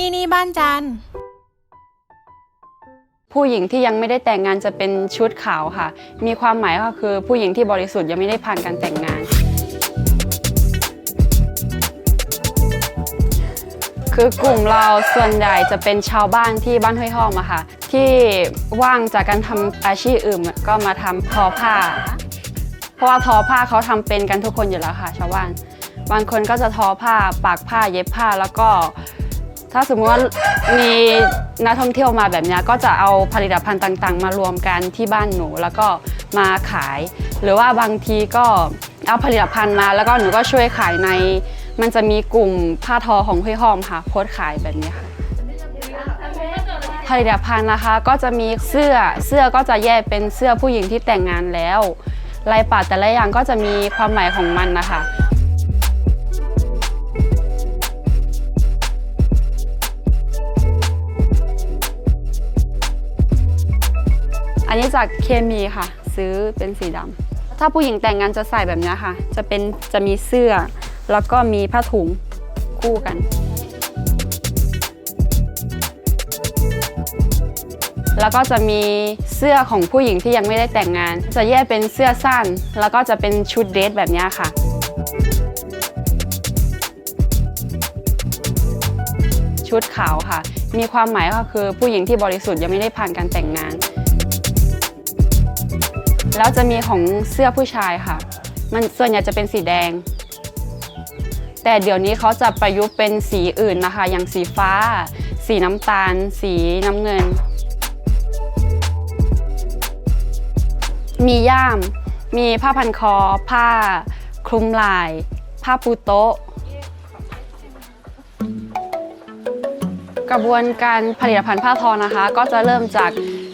ที่นี่บ้านจันผู้หญิงที่ยังไม่ได้แต่งงานจะเป็นชุดขาวค่ะ มีความหมายก็คือผู้หญิงที่บริสุทธิ์ยังไม่ได้ผ่านการแต่งงาน คือกลุ่มเราส่วนใหญ่จะเป็นชาวบ้านที่บ้านห้วยห้อมอะค่ะ ที่ว่างจากการทำอาชีพอื่นก็มาทำทอผ้า เพราะว่าทอผ้าเขาทำเป็นกันทุกคนอยู่แล้วค่ะ ชาวบ้าน บางคนก็จะทอผ้าปากผ้าเย็บผ้าแล้วก็ ถ้าสมมติว่ามีนักท่องเที่ยวมาแบบนี้ก็จะเอาผลิตภัณฑ์ต่างๆ มารวมกันที่บ้านหนูแล้วก็มาขาย หรือว่าบางทีก็เอาผลิตภัณฑ์มาแล้วก็หนูก็ช่วยขายใน มันจะมีกลุ่มผ้าทอของห้วยหอมค่ะโพสขายแบบนี้ค่ะผลิตภัณฑ์นะคะก็จะมีเสื้อเสื้อก็จะแยกเป็นเสื้อผู้หญิงที่แต่งงานแล้วลายปัดแต่ละอย่างก็จะมีความหมายของมันนะคะ นนี้จากเคมีค่ะ ซื้อเป็นสีดำถ้าผู้หญิงแต่งงานจะใส่แบบนี้ค่ะ จะเป็นจะมีเสื้อ แล้วก็มีผ้าถุงคู่กันแล้วก็จะมีเสื้อของผู้หญิงที่ยังไม่ได้แต่งงาน จะแยกเป็นเสื้อสั้น แล้วก็จะเป็นชุดเดทแบบนี้ค่ะ ชุดขาวค่ะ มีความหมายก็คือผู้หญิงที่บริสุทธิ์ยังไม่ได้ผ่านการแต่งงาน แล้วจะมีของเสื้อผู้ชายค่ะ มันส่วนใหญ่จะเป็นสีแดง แต่เดี๋ยวนี้เขาจะประยุกต์เป็นสีอื่นนะคะ อย่างสีฟ้า สีน้ำตาล สีน้ำเงิน มีย่าม มีผ้าพันคอ ผ้าคลุมไหล่ผ้าปูโต๊ะ กระบวนการผลิตภัณฑ์ผ้าทอนะคะ ก็จะเริ่มจาก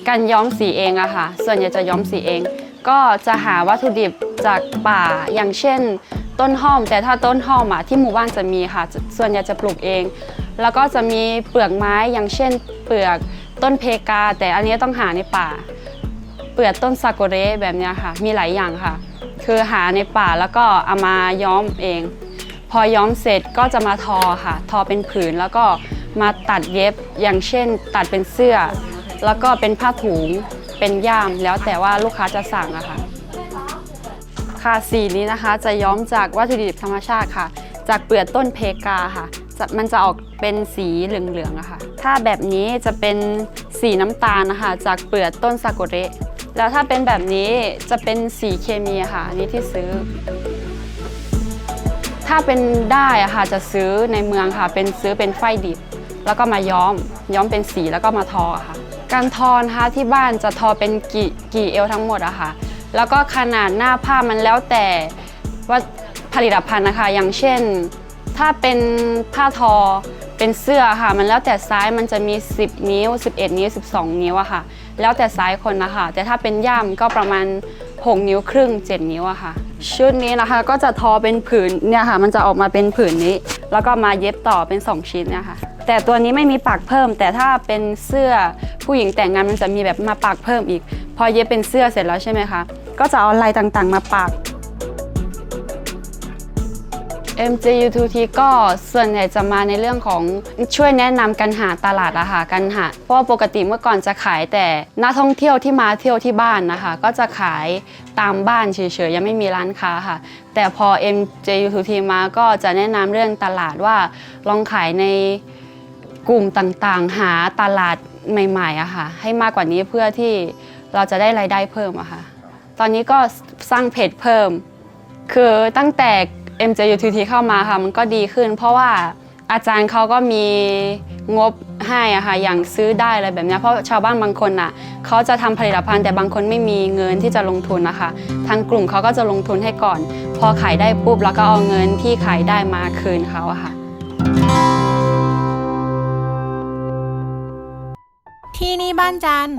การย้อมสีเองอะค่ะ ส่วนใหญ่จะย้อมสีเอง ก็จะหาวัตถุดิบจากป่าอย่างเช่น ต้นหอม แต่ถ้าต้นหอมอะที่หมู่บ้านจะมีค่ะ ส่วนใหญ่จะปลูกเอง แล้วก็จะมีเปลือกไม้อย่างเช่น เปลือกต้นเพกา แต่อันนี้ต้องหาในป่า เปลือกต้นซากุเระแบบเนี้ยค่ะ มีหลายอย่างค่ะ คือหาในป่าแล้วก็เอามาย้อมเอง พอย้อมเสร็จก็จะมาทอค่ะ ทอเป็นผืนแล้วก็มาตัดเย็บอย่างเช่น ตัดเป็นเสื้อ แล้วก็เป็นผ้าถุง เป็นย่ามแล้วแต่ว่าลูกค้าจะสั่งอะค่ะ ค่ะสีนี้นะคะจะย้อมจากวัตถุดิบธรรมชาติค่ะ จากเปลือกต้นเพกาค่ะจะมันจะออกเป็นสีเหลืองๆอะค่ะ ถ้าแบบนี้จะเป็นสีน้ำตาลนะคะจากเปลือกต้นซากุเระแล้วถ้าเป็นแบบนี้จะเป็นสีเคมีค่ะอันนี้ที่ซื้อ ถ้าเป็นได้อะค่ะจะซื้อในเมืองค่ะ เป็นซื้อเป็นไฟดิบ แล้วก็มาย้อม ย้อมเป็นสีแล้วก็มาทอค่ะ การทอนะคะที่บ้านจะทอเป็นกี่กี่เอวทั้งหมดอะค่ะ แล้วก็ขนาดหน้าผ้ามันแล้วแต่ว่าผลิตภัณฑ์นะคะ อย่างเช่น ถ้าเป็นผ้าทอเป็นเสื้อค่ะ มันแล้วแต่ไซส์มันจะมี 10 นิ้ว 11 นิ้ว 12 นิ้วอะค่ะ แล้วแต่ไซส์คนนะคะ แต่ถ้าเป็นย่ามก็ประมาณ 6 นิ้วครึ่ง 7 นิ้วอะค่ะ ชุดนี้นะคะก็จะทอเป็นผืนเนี่ยค่ะ มันจะออกมาเป็นผืนนี้ แล้วก็มาเย็บต่อเป็น 2 ชิ้นเนี่ยค่ะ แต่ตัวนี้ไม่มีปากเพิ่ม แต่ถ้าเป็นเสื้อผู้หญิงแต่งงานมันจะมีแบบมาปากเพิ่มอีก พอเย็บเป็นเสื้อเสร็จแล้วใช่ไหมคะ ก็จะเอาลายต่างๆ มาปาก MJU2T ก็ส่วนใหญ่จะมาในเรื่องของช่วยแนะนำการหาตลาดอะค่ะการหาเพราะว่าปกติเมื่อก่อนจะขายแต่นักท่องเที่ยวที่มาเที่ยวที่บ้านนะคะ ก็จะขายตามบ้านเฉยๆยังไม่มีร้านค้าค่ะ แต่พอ MJU2T มาก็จะแนะนำเรื่องตลาดว่าลองขายใน กลุ่มต่างๆ หาตลาดใหม่ๆอะค่ะ ให้มากกว่านี้เพื่อที่เราจะได้รายได้เพิ่มอะค่ะ ตอนนี้ก็สร้างเพจเพิ่ม คือตั้งแต่ MJUTT เข้ามาค่ะ มันก็ดีขึ้น เพราะว่าอาจารย์เขาก็มีงบให้อะค่ะ อย่างซื้อได้อะไรแบบนี้ เพราะชาวบ้านบางคนอะเขาจะทำผลิตภัณฑ์แต่บางคนไม่มีเงินที่จะลงทุนนะคะ ทางกลุ่มเขาก็จะลงทุนให้ก่อน พอขายได้ปุ๊บแล้วก็เอาเงินที่ขายได้มาคืนเขาอะค่ะ ที่นี่บ้านจันทร์